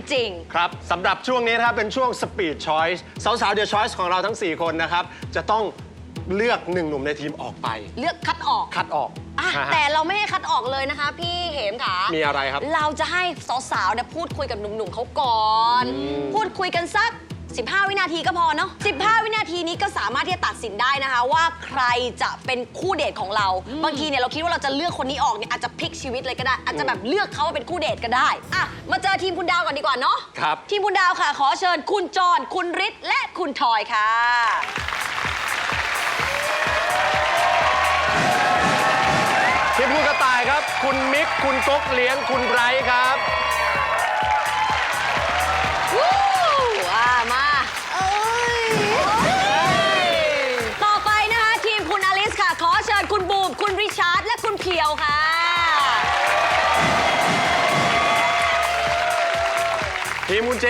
นั้นเป็นจริง ครับสำหรับช่วงนี้นะครับเป็นช่วง Speed Choice สาวๆ The Choice ของเราทั้ง 4 คนนะครับ จะต้องเลือกหนึ่งหนุ่มในทีมออกไปเลือกคัดออกคัดออกอะนะฮะ แต่เราไม่ให้คัดออกเลยนะคะ พี่เหมค่ะมีอะไรครับ เราจะให้สาวๆเนี่ยพูดคุยกับหนุ่มๆเขาก่อน พูดคุยกันสัก 15 วินาทีก็พอเนาะ15 วินาทีนี้ก็สามารถที่จะตัดสินได้นะคะ ว่าใครจะเป็นคู่เดทของเรา บางทีเนี่ยเราคิดว่าเราจะเลือกคนนี้ออกเนี่ยอาจจะพลิกชีวิตเลยก็ได้ อาจจะแบบเลือกเขาว่าเป็นคู่เดทก็ได้อะมาเจอทีมคุณดาวก่อนดีกว่าเนาะครับ ทีมคุณดาวค่ะ ขอเชิญคุณจอนคุณฤทธิ์และคุณทอยค่ะ ทีมคุณกระต่ายครับ คุณมิก คุณก๊กเลี้ยง คุณไบรท์ครับ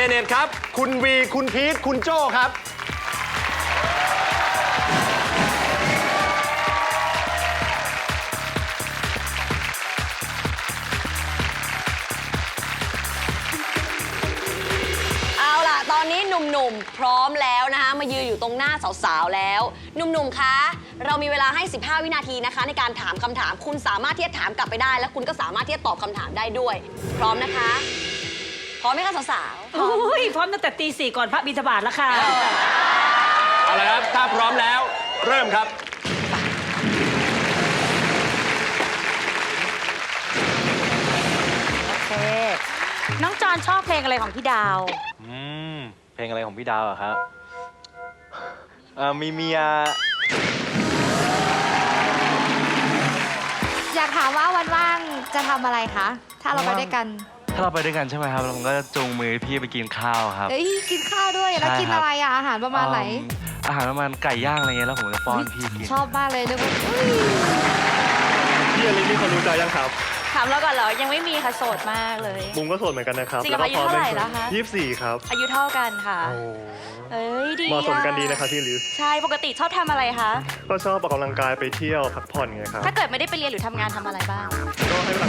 เนตครับ คุณวี คุณพีท คุณโจ้ครับ เอาล่ะ ตอนนี้หนุ่มๆ พร้อมแล้วนะคะมายืนอยู่ตรงหน้าสาวๆ แล้ว หนุ่มๆ คะ เรามีเวลาให้ 15 วินาทีนะคะ ในการถามคำถาม คุณสามารถที่จะถามกลับไปได้ และคุณก็สามารถที่จะตอบคำถามได้ด้วย พร้อมนะคะ พร้อมไหมคะสาวๆโอ้ยพร้อมตั้งแต่ตีสี่ก่อนพระบิณฑบาตแล้วค่ะ เอาละครับถ้าพร้อมแล้ว เริ่มครับ โอเค น้องจอนชอบเพลงอะไรของพี่ดาว อืม เพลงอะไรของพี่ดาวอะครับเอ่อมีเมียอยากถามว่าวันว่างจะทำอะไรคะ ถ้าเราไปด้วยกันถ้าเราไปด้วยกันใช่ไหมครับผมก็จะจูงมือพี่ไปกินข้าวครับ เอ้ยกินข้าวด้วยแล้วใช่กินครับ อะไรอะอาหารประมาณไหน อืมอาหารประมาณไก่ย่างอะไรเงี้ยแล้วผมจะป้อนพี่กินชอบมากเลยนึกว่าอุ๊ยพี่อลิซมีคนรู้ใจยังครับ ถามเราก่อนเหรอ ยังไม่มีค่ะ โสดมากเลย บุ้มก็โสดเหมือนกันนะครับจริงเหรออายุเท่าไหร่แล้วคะ ยี่สิบสี่ครับอายุเท่ากันค่ะ โอ้เอ้ยดีเหมาะสมกันอะดีนะครับพี่อลิซใช่ ปกติชอบทำอะไรคะ ก็ชอบออกกำลังกายไปเที่ยวพักผ่อนไงครับ ถ้าเกิดไม่ได้ไปเรียนหรือทำงานทำอะไรบ้าง ก็ให้เวลา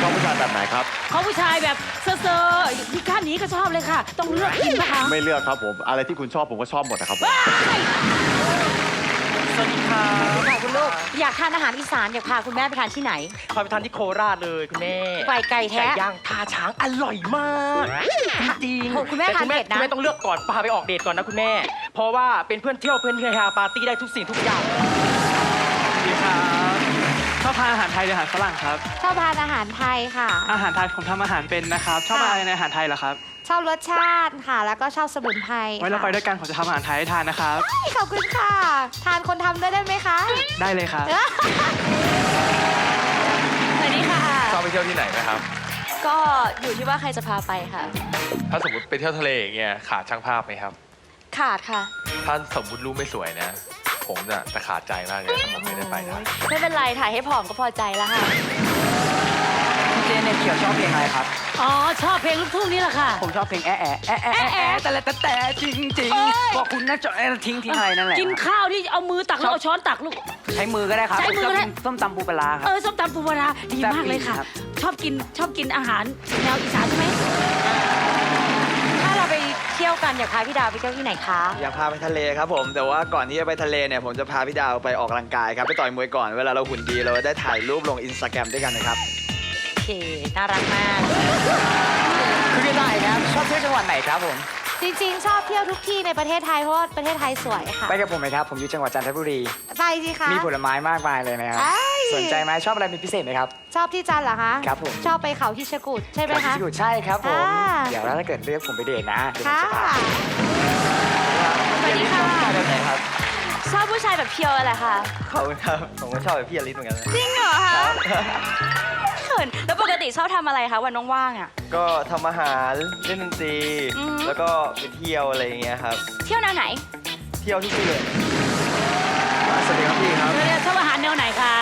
ชอบผู้ชายแบบไหนครับ เขาผู้ชายแบบเซอร์ๆที่ข้านนี้ก็ชอบเลยค่ะ ต้องเลือกกินนะคะไม่เลือกครับผม อะไรที่คุณชอบผมก็ชอบหมดนะครับผมสวัสดีครับค่ะคุณลูก อยากทานอาหารอีสานอยากพาคุณแม่ไปทานที่ไหน พาไปทานที่โคราชเลยคุณแม่ไปไก่แท้ ไก่ย่างทาช้างอร่อยมากจริงโอ้คุณแม่ต่ทานเผ็ดนะ คุณแม่ต้องเลือกก่อนพาไปออกเดทก่อนนะคุณแม่ เพราะว่าเป็นเพื่อนเที่ยวเพื่อนเฮฮาปาร์ตี้ได้ทุกสิ่งทุกอย่างดีครับช อบทานอาหารไทยหรืออาหารฝรั่งครับ ชอบทานอาหารไทยค่ะ อาหารไทยผมทำอาหารเป็นนะครับ ชอบค่ะอะไรในอาหารไทยเหรอครับชอบรสชาติค่ะ แล้วก็ชอบสมุนไพรไว้เราไปค่ะด้วยกันผมจะทำอาหารไทยให้ทานนะครับขอบคุณค่ะ ทานคนทำด้วยได้ไหมคะ ได้เลยครับ สวัสดีค่ะ ชอบไปเที่ยวที่ไหนไหมครับ ก็อยู่ที่ว่าใครจะพาไปค่ะ ถ้าสมมติไปเที่ยวทะเลอย่างเงี้ยขาดช่างภาพไหมครับ ขาดค่ะ ถ้าสมมติรูปไม่สวยนะ ผมจะจะขาดใจมากเลยถ้าผมไม่ได้ไปนะไม่เป็นไรถ่ายให้ผอมก็พอใจแล้วค่ะเจเนเขียวชอบเพลงอะไรครับ อ๋อ ชอบเพลงลูกทุ่งนี่แหละค่ะ ผมชอบเพลงแอะแอะแอะแอะแอะแอะแต่ละแต่แต่จริงจริงเอ้ย บอกคุณน่าจะแอะทิ้งทิ้งอะไรนั่นแหละกินข้าวนี่เอามือตักแล้วเอาช้อนตักลูก ใช้มือก็ได้ครับใช้มือก็ได้ ชบกินส้มตำปูปลาร้าคเอรับอส้มตำปูปลาร้าดีมากเลยค่ะครับ ชอบกินชอบกินอาหารแนวอีสานใช่ไหม อยากพาพี่ดาวไปเที่ยวที่ไหนคะ อยากพาไปทะเลครับผม แต่ว่าก่อนที่จะไปทะเลเนี่ยผมจะพาพี่ดาวไปออกกำลังกายครับไปต่อยมวยก่อนเวลาเราหุ่นดีเราได้ถ่ายรูปลงอินสตาแกรมด้วยกันนะครับ โอเค น่ารักมากคือพี่ได้ครับชอบเที่ยวจังหวัดไหนครับผม จริงๆ ชอบเที่ยวทุกที่ในประเทศไทยเพราะว่าประเทศไทยสวยค่ะ ไปกับผมไหมครับ ผมอยู่จังหวัดจันทบุรี ไปสิคะ มีผลไม้มากมายเลยนะครับใช่ สนใจไหมชอบอะไรเป็นพิเศษไหมครับ ชอบที่จันทร์เหรอคะครับผม ชอบไปเขาฮิชกุดใช่ไหมรับคะที่อยู่ใช่ครับผม อ่า เดี๋ยวถ้าเกิดเลือกผมไปเดทนะเดี๋ยวผมค่ะ จะพาสวัสดีค่ะแบบไหนครับชอบผู้ชายแบบเพียวอะไรคะขอบคุณครับ ผมก็ชอบแบบพี่อลิสเหมือนกันนะจริงเหรอคะเขินแล้วปกติชอบทำอะไรคะวันว่างๆอะ ก็ทำอาหารเล่นดนตรี อือฮึ แล้วก็ไปเที่ยวอะไรอย่างเงี้ยครับ เที่ยวแนวไหน เที่ยวทุกที่เลย สวัสดีครับพี่ครับเธอเนี่ยชอบอาหารแนวไหนคะ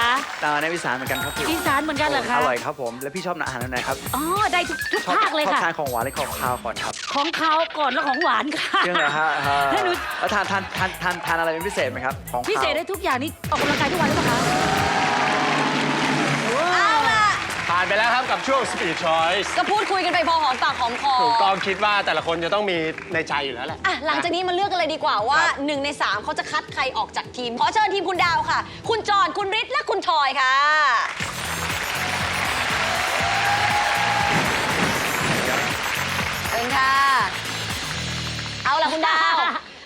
ตาในวิสานเหมือนกันครับพี่อีสานเหมือนกันเหรอคะ อร่อยครับผม แล้วพี่ชอบอาหารอะไรครับ อ๋อ ได้ทุกทุกชอบภาคเลยชอบค่ะ ทานของหวานหรือของคาวก่อนครับของเขาวก่อนแล้วของหวานค่ะ เรื่องอะไรฮะฮะให้หนู แล้วทานทานทานทานทานอะไรเป็นพิเศษไหมครับ ของพิเศษคาวได้ทุกอย่างนี่ออกกำลังกายทุกวันหรือเปล่าคะ ผ่านไปแล้วครับกับช่วง Speed Choice ก็พูดคุยกันไปพอหอมปากหอมคอถูกต้องคิดว่าแต่ละคนจะต้องมีในใจอยู่แล้วแหละอะหลังจากนี้มาเลือกกันเลยดีกว่าว่าครับ1ใน 3 เขาจะคัดใครออกจากทีม ขอเชิญทีมคุณดาวค่ะ คุณจอนคุณฤทธิ์และคุณทอยค่ะ เชิญค่ะ เอาล่ะคุณดาว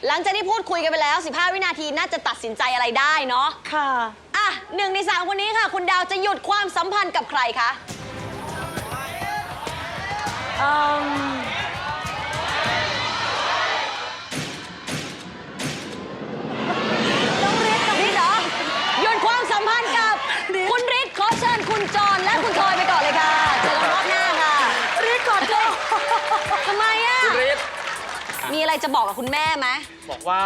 หลังจากที่พูดคุยกันไปแล้ว 15 วินาทีน่าจะตัดสินใจอะไรได้เนาะ ค่ะอะ หนึ่งในสามคนนี้ค่ะ คุณดาวจะหยุดความสัมพันธ์กับใครคะอืมน้องฤทธิ์กับพี่เหรอหยุดความสัมพันธ์กับ คุณฤทธิ์ขอเชิญคุณจรและคุณทอยไปก่อนเลยค่ะเจอกันรอบหน้าค่ะฤทธิ์ก่อนเลยทำไมอะฤทธิ์มีอะไรจะบอกกับคุณแม่ไหม บอกว่า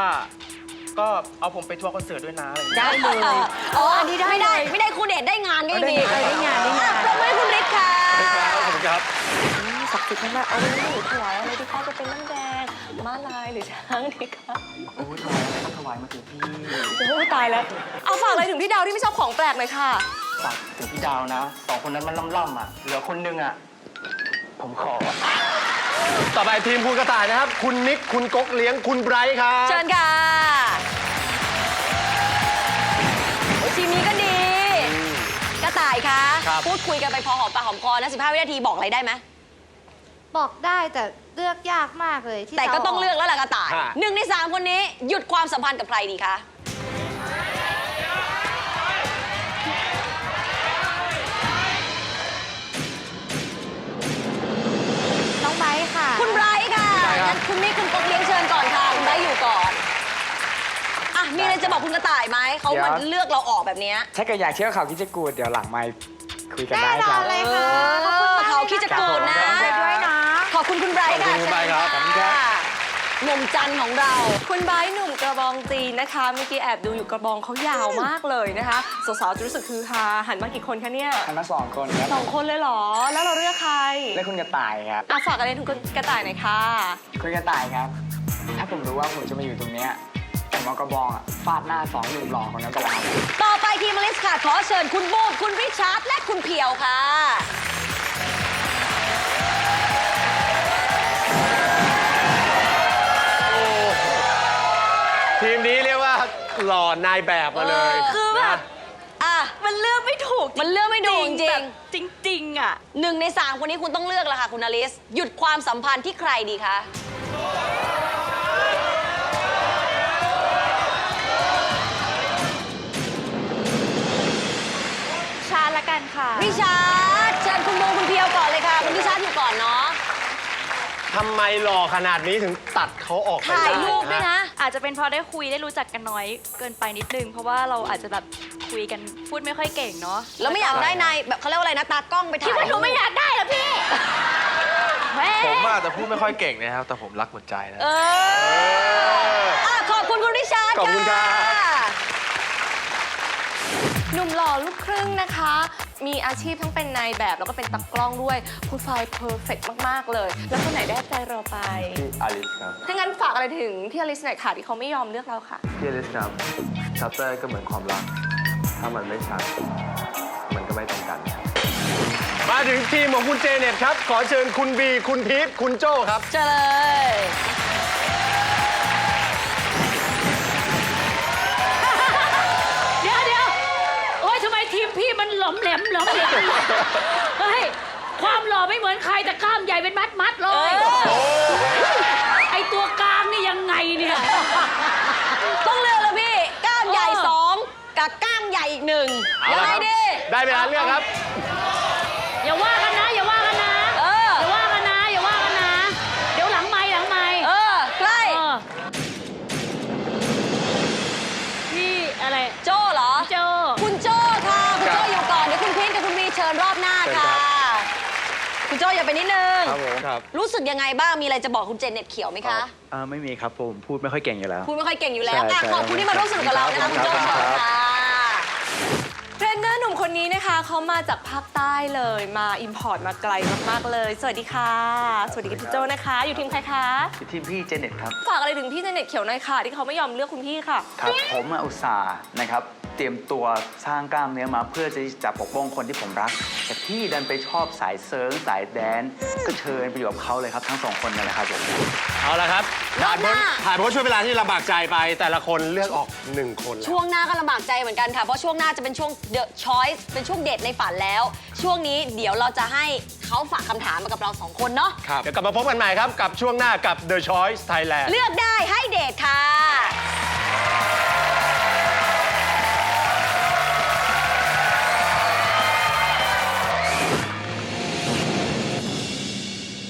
ก็เอาผมไปทัวร์คอนเสิร์ตด้วยนะอะไรอย่างเงี้ย ได้เลยอ๋ออันนี้ได้ไม่ได้ไม่ได้คู่เดทได้งานก็ยังดีได้งานได้งาน อะปรบมือให้คุณฤทธิ์ค่ะ ขอบคุณครับ ศักดิ์สิทธิ์มากๆเอาไว้หนูถวายอะไรดีคะจะเป็นน้ำแดงม้าลายหรือช้างดีคะโอ้ยถวายอะไรก็ถวายมาถึงพี่โอ้ยตายแล้ว เอาฝากอะไรถึงพี่ดาวที่ไม่ชอบของแปลกหน่อยค่ะ ฝากถึงพี่ดาวนะสองคนนั้นมันล่ำๆอะ เหลือคนนึงอะ ผมขอ ต่อไปทีมคุณกระต่ายนะครับ คุณนิก คุณก๊กเลี้ยง คุณไบรท์ครับ เชิญค่ะ ครับพูดคุยกันไปพอหอมปากหอมคอนะ15 วินาทีบอกอะไรได้ไหมบอกได้แต่เลือกยากมากเลยที่แต่ก็จะต้องเลือกแล้วล่ะกระต่ายฮะ หนึ่งในสามคนนี้หยุดความสัมพันธ์กับใครดีคะน้องไบร์ทค่ะ คุณไบรท์ค่ะงั้นคุณมิกคุณกบเลี้ยงเชิญก่อนค่ะคุณไบรท์อยู่ก่อนอะมีอะไรจะบอกคุณกระต่ายไหมเขามาเลือกเราออกแบบเนี้ย ถ้าเกิดอยากเที่ยวเขาคิดจะกูดเดี๋ยวหลังไม่คุ ยกันแน่ได้นคอรันบเลยเอค่ะขอบคุณอมากเขาคิดจะโกรธนะ ครับผมไปด้วยนะ ขอบคุณคุณไบรท์ค่ะขอบคุณคุณไบรท์ครับเชิญะหนุ่มจันทร์ของเรา คุณไบร์ทหนุ่มกระบองจีนนะคะเมื่อกี้แอบดูอยู่กระบองเขายาวมากเลยนะคะสาวๆจะรู้สึกคือฮาหันมากี่คนคะเนี่ยทันมาสองคนครับสองคนเลยเหรอ แล้วเราเลือกใครและคุณกระต่ายครับอะฝากอะไรถึงคุณกระต่ายหน่อยค่ะ คุณกระต่ายครับ ถ้าผมรู้ว่าผมจะมาอยู่ตรงเนี้ย ผมเอากระบองอะฟาดหน้าสองหนุ่มหล่อคนนั้นไปแล้วครับต่อไปทีมอลิสค่ะ ขอเชิญคุณบูมคุณริชาร์ดและคุณเพียวค่ะ ทีมนี้เรียกว่าหล่อนายแบบมาเลยคือแบบ นะอะ มันเลือกไม่ถูกมันเลือกไม่ถูกจริงๆแบบจริง ๆ อะ หนึ่งในสามคนนี้คุณต้องเลือกแล้วค่ะ คุณอลิส หยุดความสัมพันธ์ที่ใครดีคะ ทำไมหล่อขนาดนี้ถึงตัดเขาออกไปถ่ายได้รูปด้วยนะ อาจจะเป็นเพราะได้คุยได้รู้จักกันน้อยเกินไปนิดนึง เพราะว่าเราอาจจะแบบคุยกันพูดไม่ค่อยเก่งเนาะแล้วไม่อยากได้นายแบบเขาเรียกว่าอะไรนะตากล้องไปถ่ายคิดว่าหนูไม่อยากได้เหรอพี่แหมผมอาจจะพูดไม่ค่อยเก่งนะครับ แต่ผมรักหมดใจนะ เอออะขอบคุณคุณริชาร์ดขอบคุณครับ หนุ่มหล่อลูกครึ่งนะคะ มีอาชีพทั้งเป็นนายแบบแล้วก็เป็นตักกล้องด้วยโปรไฟล์เพอร์เฟกมาก ๆ เลย แล้วคนไหนได้ใจเราไป พี่อลิสครับ ถ้างั้นฝากอะไรถึงพี่อลิสหน่อยค่ะที่เขาไม่ยอมเลือกเราค่ะ พี่อลิสครับชัปเตอร์ก็เหมือนความรัก ถ้ามันไม่ชัดมันก็ไม่ตรงกันมาถึงทีมของคุณเจเน็ตครับ ขอเชิญคุณบี คุณพีทคุณโจ้ครับ เจอเลย เฮ้ย ความหล่อไม่เหมือนใครแต่กล้ามใหญ่เป็นมัดมัดๆเลย ไอตัวกลางนี่ยังไงเนี่ย ต้องเลือกแล้วพี่กล้ามใหญ่เออ สองกับกล้ามใหญ่อีกหนึ่งเอายังละไงครับ ดี ได้เวลาเลือกครับ อย่าว่ากัน ครับผมครับ รู้สึกยังไงบ้าง มีอะไรจะบอกคุณเจนเน็ตเขียวไหมคะอ่าไม่มีครับผมพูดไม่ค่อยเก่งอยู่แล้วพูดไม่ค่อยเก่งอยู่แล้วใช่อะใช่ขอบคุณที่มาร่วมสนุกกับเรานะคะคุณโจ้ครับเชิญค่ะเทรนเนอร์หนุ่มคนนี้นะคะเขามาจากภาคใต้เลยมาอิมพอร์ตมาไกลมากๆเลย สวัสดีค่ะ สวัสดีค่ะพี่โจนะคะ อยู่ทีมใครคะทีมพี่เจเน็ตครับ ฝากอะไรถึงพี่เจเน็ตเขียวหน่อยค่ะ ที่เขาไม่ยอมเลือกคุณพี่ค่ะ ครับผมอุตส่าห์นะครับเตรียมตัวสร้างกล้ามเนื้อมา เพื่อที่จะปกป้องคนที่ผมรัก แต่พี่ดันไปชอบสายเซิร์งสายแดนซ์ก็เชิญไปอยู่กับเขาเลยครับทั้งสองคนนั่นแหละครับผมเอาละครับรอผ่าบนหพ้นน้าผ่านพ้นช่วงเวลาที่ลำบากใจไป แต่ละคนเลือกออกหนึ่งคนแล้วช่วงหน้าก็ลำบากใจเหมือนกันค่ะ เพราะช่วงหน้าจะเป็นช่วง The Choice เป็นช่วงเด็ดในฝันแล้ว ช่วงนี้เดี๋ยวเราจะให้เขาฝากคำถามมากับเราสองคนเนาะครับเดี๋ยวกลับมาพบกันใหม่ครับกับช่วงหน้ากับ The Choice Thailand เลือกได้ให้เดทค่ะ